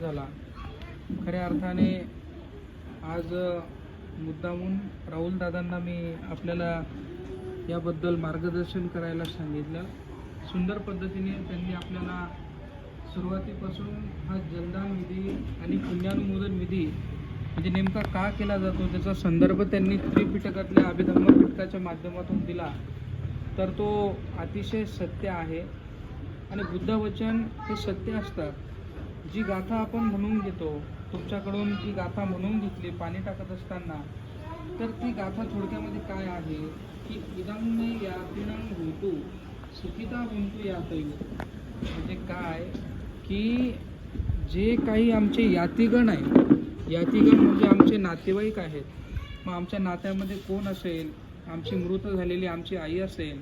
झाला. खऱ्या अर्थाने आज मुद्दामून राहुल दादांना मी आपल्याला याबद्दल मार्गदर्शन करायला सांगितलं. सुंदर पद्धतीने त्यांनी आपल्याला सुरुवातीपासून हा जलदान विधी आणि पुण्यानुमोदन विधी म्हणजे नेमका का केला जातो त्याचा संदर्भ त्यांनी त्रिपिटकातल्या अभिधम्म पिटकाच्या माध्यमातून दिला. तर तो अतिशय सत्य आहे. आणि बुद्धवचन हे सत्य असतात जी गाथा आपण म्हणून घेतो तुमच्याकडून ती गाथा म्हणून घेतली पाणी टाकत असताना तर ती गाथा थोडक्यामध्ये काय आहे? की इदं मे यातिनं होतू सुखिता होंतू यातयू म्हणजे काय? की जे काही आमचे यातिगण आहे यातिगण म्हणजे आमचे नातेवाईक आहेत. मग आमच्या नात्यामध्ये कोण असेल? आमची मृत झालेली आमची आई असेल.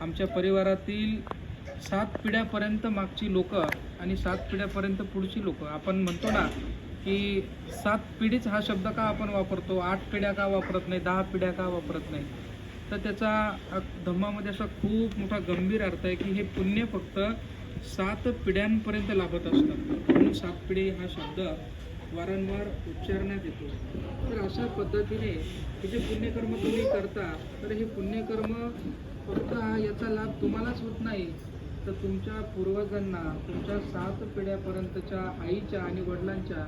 आमच्या परिवारातील सात पिढ्यापर्यंत मागची लोकं आणि सात पिढ्यापर्यंत पुढची लोकं. आपण म्हणतो ना की सात पिढीच हा शब्द का आपण वापरतो? आठ पिढ्या का वापरत नाही? दहा पिढ्या का वापरत नाही? तर त्याचा धम्मामध्ये असा खूप मोठा गंभीर अर्थ आहे की हे पुण्य फक्त सात पिढ्यांपर्यंत लाभत असतं. म्हणून सात पिढी हा शब्द वारंवार उच्चारण्यात येतो. तर अशा पद्धतीने हे जे पुण्यकर्म तुम्ही करता तर हे पुण्यकर्म फक्त हा याचा लाभ तुम्हालाच होत नाही. तर तुमच्या पूर्वजांना तुमच्या सात पिढ्यापर्यंतच्या आईच्या आणि वडिलांच्या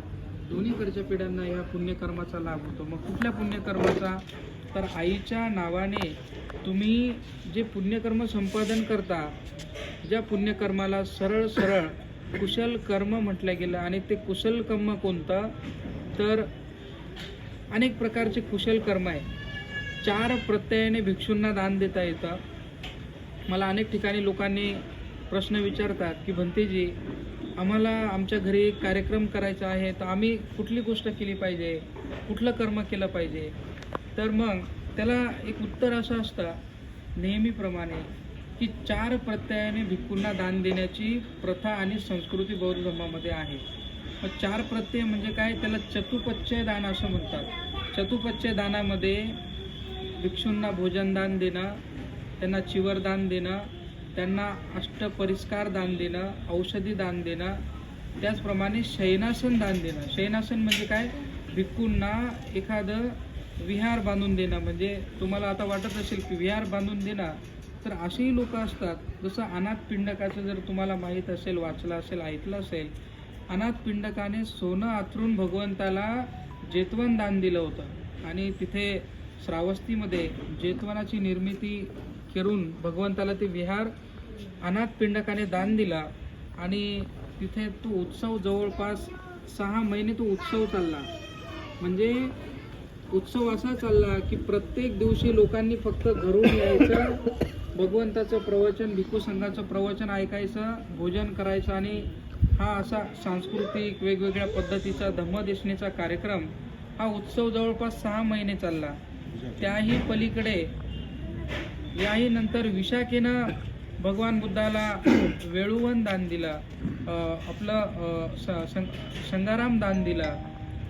दोन्हीकडच्या पिढ्यांना ह्या पुण्यकर्माचा लाभ होतो. मग कुठल्या पुण्यकर्माचा? तर आईच्या नावाने तुम्ही जे पुण्यकर्म संपादन करता ज्या पुण्यकर्माला सरळ सरळ कुशल कर्म म्हटलं गेलं आणि ते कुशल कर्म कोणतं? तर अनेक प्रकारचे कुशल कर्म आहे चार प्रत्ययाने भिक्षूंना दान देता येतं. मला अनेक ठिकाणी लोकांनी प्रश्न विचारतात की भंतेजी आम्हाला आमच्या घरी एक कार्यक्रम करायचा आहे तर आम्ही कुठली गोष्ट केली पाहिजे? कुठलं कर्म केलं पाहिजे? तर मग त्याला एक उत्तर असं असतं नेहमीप्रमाणे की चार प्रत्ययाने भिक्खूंना दान देण्याची प्रथा आणि संस्कृती बौद्ध धर्मामध्ये आहे. मग चार प्रत्यय म्हणजे काय? त्याला चतुपच्चय दान असं म्हणतात. चतुपच्चय दानामध्ये भिक्षूंना भोजनदान देणं त्यांना चिवरदान देणं त्यांना अष्टपरिष्कार दान देणं औषधी दान देणं त्याचप्रमाणे शयनासन दान देणं. शयनासन म्हणजे काय? भिक्खूंना एखादं विहार बांधून देणं. म्हणजे तुम्हाला आता वाटत असेल की विहार बांधून देणं तर असेही लोक असतात. जसं अनाथ पिंडकाचं जर तुम्हाला माहीत असेल वाचलं असेल ऐकलं असेल अनाथ पिंडकाने सोनं आथरून भगवंताला जेतवन दान दिलं होतं. आणि तिथे श्रावस्तीमध्ये जेतवनाची निर्मिती करून भगवंताला ते विहार अनाथ पिंडकाने दान दिला आणि तिथे तो उत्सव जवळपास सहा महिने तो उत्सव चालला. म्हणजे उत्सव असा चालला की प्रत्येक दिवशी लोकांनी फक्त घरून यायचं भगवंताचं प्रवचन भिक्खू संघाचं प्रवचन ऐकायचं भोजन करायचं आणि हा असा सांस्कृतिक वेगवेगळ्या पद्धतीचा धम्मदेशनेचा कार्यक्रम हा उत्सव जवळपास सहा महिने चालला. त्याही पलीकडे याही नंतर विशाखेनं भगवान बुद्धाला वेळुवन दान दिलं आपलं स- सं- संगाराम दान दिला.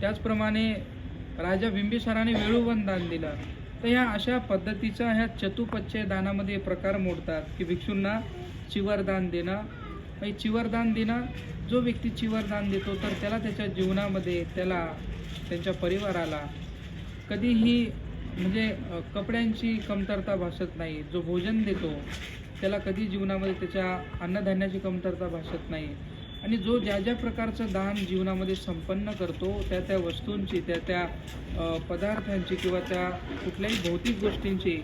त्याचप्रमाणे राजा बिंबिसाराने वेळुवन दान दिलं. तर ह्या अशा पद्धतीचा ह्या चतुपच्चय दानामध्ये प्रकार मोडतात की भिक्षूंना चिवरदान देणं. चिवरदान देणं जो व्यक्ती चिवरदान देतो तर त्याला त्याच्या जीवनामध्ये त्याला त्यांच्या परिवाराला कधीही म्हणजे कपड्यांची कमतरता भासत नाही. जो भोजन देतो त्याला कधी जीवनामध्ये त्याच्या अन्नधान्याची कमतरता भासत नाही. आणि जो ज्या ज्या प्रकारचं दान जीवनामध्ये संपन्न करतो त्या त्या वस्तूंची त्या त्या पदार्थांची किंवा त्या कुठल्याही भौतिक गोष्टींची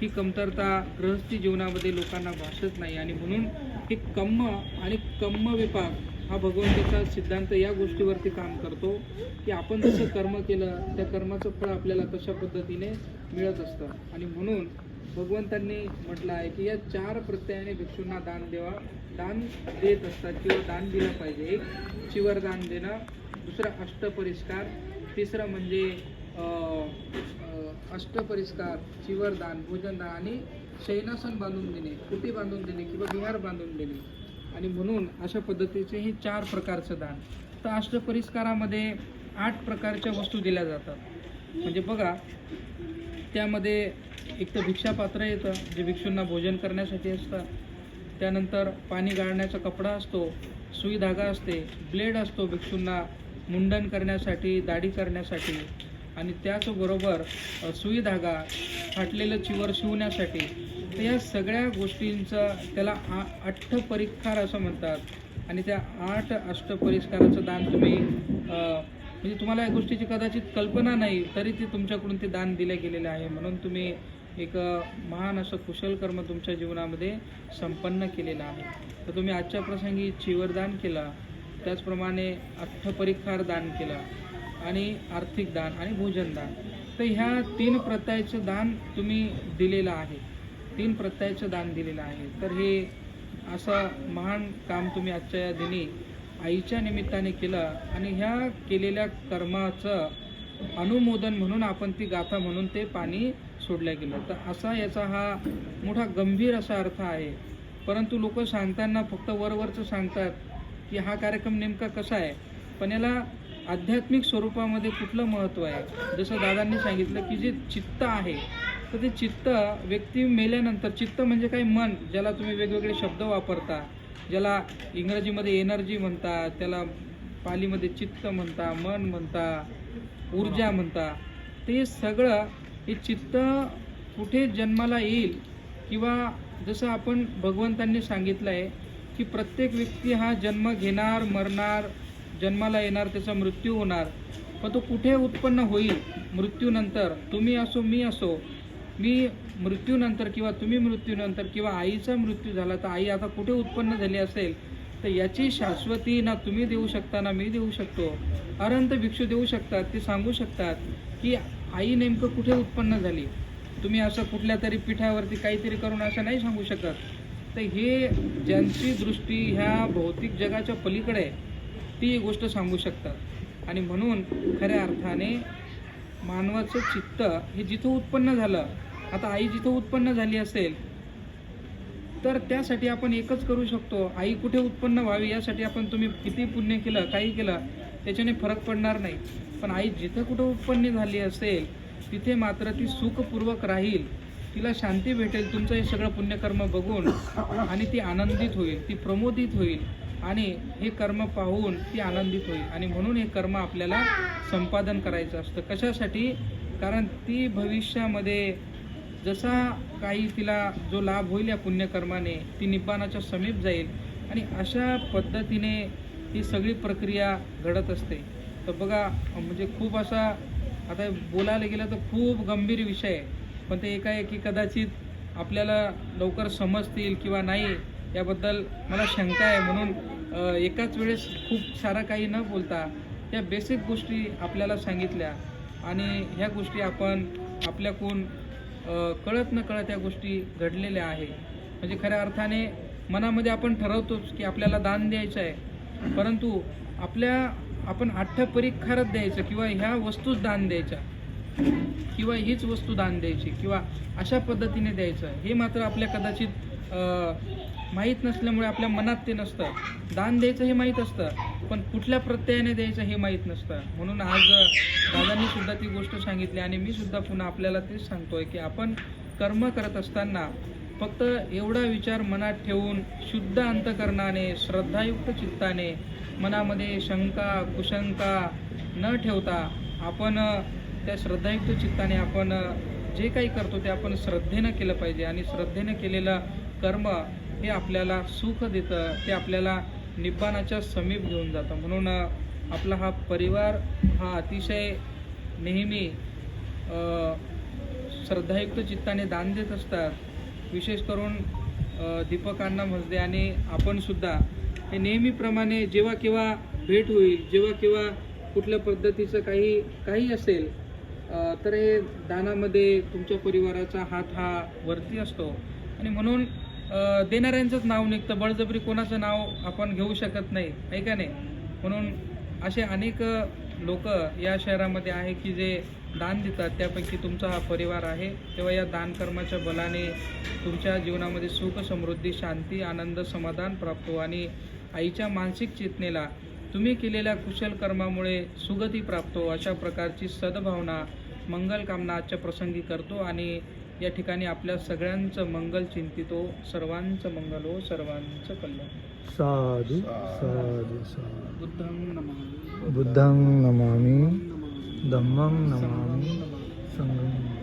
ही कमतरता गृहस्थी जीवनामध्ये लोकांना भासत नाही. आणि म्हणून हे कम्म आणि कम्म विपाक हा भगवंताचा सिद्धांत या गोष्टीवरती काम करतो की आपण जसं कर्म केलं त्या कर्माचं फळ आपल्याला तशा पद्धतीने मिळत असतं. आणि म्हणून भगवंतांनी म्हटलं आहे की या चार प्रत्ययाने भिक्षूंना दान देवा दान देत असतात किंवा दान दिलं पाहिजे. एक चिवरदान देणं दुसरं अष्टपरिष्कार तिसरं म्हणजे अष्टपरिष्कार चिवरदान भोजनदान आणि शयनासन बांधून देणे कुटी बांधून देणे किंवा विहार बांधून देणे. आणि म्हणून अशा पद्धतीचे हे चार प्रकारचं दान. तर अष्टपरिष्कारामध्ये आठ प्रकारच्या वस्तू दिल्या जातात. म्हणजे बघा त्यामध्ये एक तर भिक्षापात्र येतं जे भिक्षूंना भोजन करण्यासाठी असतं. त्यानंतर पाणी गाळण्याचा कपडा असतो सुई धागा असते ब्लेड असतो भिक्षूंना मुंडन करण्यासाठी दाढी करण्यासाठी. आणि त्याचबरोबर सुई धागा फाटलेलं चिवर शिवण्यासाठी. तर या सगळ्या गोष्टींचं त्याला आ अष्टपरिष्कार असं म्हणतात. आणि त्या आठ अष्टपरिष्काराचं दान तुम्ही म्हणजे तुम्हाला या गोष्टीची कदाचित कल्पना नाही तरी ते तुमच्याकडून ते दान दिलं गेलेलं आहे. म्हणून तुम्ही एक महान असं कुशल कर्म तुमच्या जीवनामध्ये संपन्न केलेलं आहे. तर तुम्ही आजच्या प्रसंगी चिवरदान केला त्याचप्रमाणे अर्थपरिखार दान केलं आणि आर्थिक दान आणि भोजन दान. तर ह्या तीन प्रत्ययाचं दान तुम्ही दिलेलं आहे. तीन प्रत्ययाचं दान दिलेलं आहे. तर हे असं महान काम तुम्ही आजच्या या दिनी आईच्या निमित्ताने केलं आणि ह्या केलेल्या कर्माचं अनुमोदन म्हणून आपण ती गाथा म्हणून ते पाणी सोडलं गेलं. तर असा याचा हा मोठा गंभीर असा अर्थ आहे. परंतु लोक सांगताना फक्त वरवरचं सांगतात की हा कार्यक्रम नेमका कसा आहे? पण याला आध्यात्मिक स्वरूपामध्ये कुठलं महत्त्व आहे? जसं दादांनी सांगितलं की जे चित्त आहे तर ते चित्त व्यक्ती मेल्यानंतर चित्त म्हणजे काय? मन ज्याला तुम्ही वेगवेगळे शब्द वापरता ज्याला इंग्रजीमध्ये एनर्जी म्हणता त्याला पालीमध्ये चित्त म्हणता मन म्हणता ऊर्जा म्हणता. ते सगळं हे चित्त कुठे जन्माला येईल? किंवा जसं आपण भगवंतांनी सांगितलं आहे की प्रत्येक व्यक्ती हा जन्म घेणार मरणार जन्माला येणार त्याचा मृत्यू होणार. पण तो कुठे उत्पन्न होईल? मृत्यूनंतर. तुम्ही असो मी असो. मी मृत्यूनंतर किंवा तुम्ही मृत्यूनंतर किंवा आईचा मृत्यू झाला तर आई आता कुठे उत्पन्न झाली असेल? तर याची शाश्वती ना तुम्ही देऊ शकता ना मी देऊ शकतो. अरंत भिक्षू देऊ शकतात. ते सांगू शकतात की आई नेमकं कुठे उत्पन्न झाली? तुम्ही असं कुठल्या तरी पीठावरती काहीतरी करून असं नाही सांगू शकत. तर हे ज्यांची दृष्टी ह्या भौतिक जगाच्या पलीकडे आहे ती गोष्ट सांगू शकतात. आणि म्हणून खऱ्या अर्थाने मानवाचं चित्त हे जिथं उत्पन्न झालं आता आई जिथं उत्पन्न झाली असेल तर त्यासाठी आपण एकच करू शकतो. आई कुठे उत्पन्न व्हावी यासाठी आपण तुम्ही किती पुण्य केलं काही केलं त्याच्याने फरक पडणार नाही. पण आई जिथं कुठं उत्पन्न झाली असेल तिथे मात्र ती सुखपूर्वक राहील. तिला शांती भेटेल. तुमचं हे सगळं पुण्यकर्म बघून आणि ती आनंदित होईल ती प्रमोदित होईल. आणि हे कर्म पाहून ती आनंदित होईल. आणि म्हणून हे कर्म आपल्याला संपादन करायचं असतं. कशासाठी? कारण ती भविष्यामध्ये जसा काही तिला जो लाभ होईल या पुण्यकर्माने ती निब्बाणाच्या समीप जाईल. आणि अशा पद्धतीने ही सगळी प्रक्रिया घडत असते. तर बघा म्हणजे खूप असा आता बोलायला गेलं तर खूप गंभीर विषय आहे. पण ते एकाएकी कदाचित आपल्याला लवकर समजतील किंवा नाही याबद्दल मला शंका आहे. म्हणून एकाच वेळेस खूप सारा काही न बोलता या बेसिक गोष्टी आपल्याला सांगितल्या. आणि ह्या गोष्टी आपण आपल्याकडून कळत न कळत या गोष्टी घडलेल्या आहे. म्हणजे खऱ्या अर्थाने मनामध्ये आपण ठरवतोच की आपल्याला दान द्यायचं आहे. परंतु आपल्या आपण आठ्ठपरिखारच द्यायचं किंवा ह्या वस्तूच दान द्यायच्या किंवा हीच वस्तू दान द्यायची किंवा अशा पद्धतीने द्यायचं हे मात्र आपल्या कदाचित माहीत नसल्यामुळे आपल्या मनात ते नसतं. दान द्यायचं हे माहीत असतं पण कुठल्या प्रत्ययाने द्यायचं हे माहीत नसतं. म्हणून आज दादांनी सुद्धा ती गोष्ट सांगितली आणि मी सुद्धा पुन्हा आपल्याला तेच सांगतोय की आपण कर्म करत असताना फक्त एवढा विचार मनात ठेवून शुद्ध अंतकरणाने श्रद्धायुक्त चित्ताने मनामध्ये शंका कुशंका न ठेवता आपण त्या श्रद्धायुक्त चित्ताने आपण जे काही करतो ते आपण श्रद्धेनं केलं पाहिजे. आणि श्रद्धेनं केलेलं कर्म हे आपल्याला सुख देतं ते आपल्याला निब्बाणाच्या समीप घेऊन जातं. म्हणून आपला हा परिवार हा अतिशय नेहमी श्रद्धायुक्त चित्ताने दान देत असतात. विशेष करून दीपकांना दीपक म्हसदे आणि आपणसुद्धा हे नेहमीप्रमाणे जेव्हा केव्हा भेट होईल जेव्हा केव्हा कुठल्या पद्धतीचं काही काही असेल तर हे दानामध्ये तुमच्या परिवाराचा हात हा वरती असतो. आणि म्हणून देणाऱ्यांचंच नाव निघतं. बळजबरी कोणाचं नाव आपण घेऊ शकत नाही. आहे का नाही? म्हणून असे अनेक लोक या शहरामध्ये आहे की जे दान देतात. त्यापैकी तुमचा हा परिवार आहे. तेव्हा या दानकर्माच्या बलाने तुमच्या जीवनामध्ये सुख समृद्धी शांती आनंद समाधान प्राप्त हो आणि आईच्या मानसिक चेतनेला तुम्ही केलेल्या कुशल कर्मामुळे सुगती प्राप्त हो. अशा प्रकारची सद्भावना मंगल कामना आजच्या प्रसंगी करतो आणि या ठिकाणी आपल्या सगळ्यांचं मंगल चिंतितो सर्वांचं मंगल हो सर्वांचं कल्याण. साधू साधू. साधू बुद्धं नमामि. बुद्धं नमामि धम्मं नमामि नमामि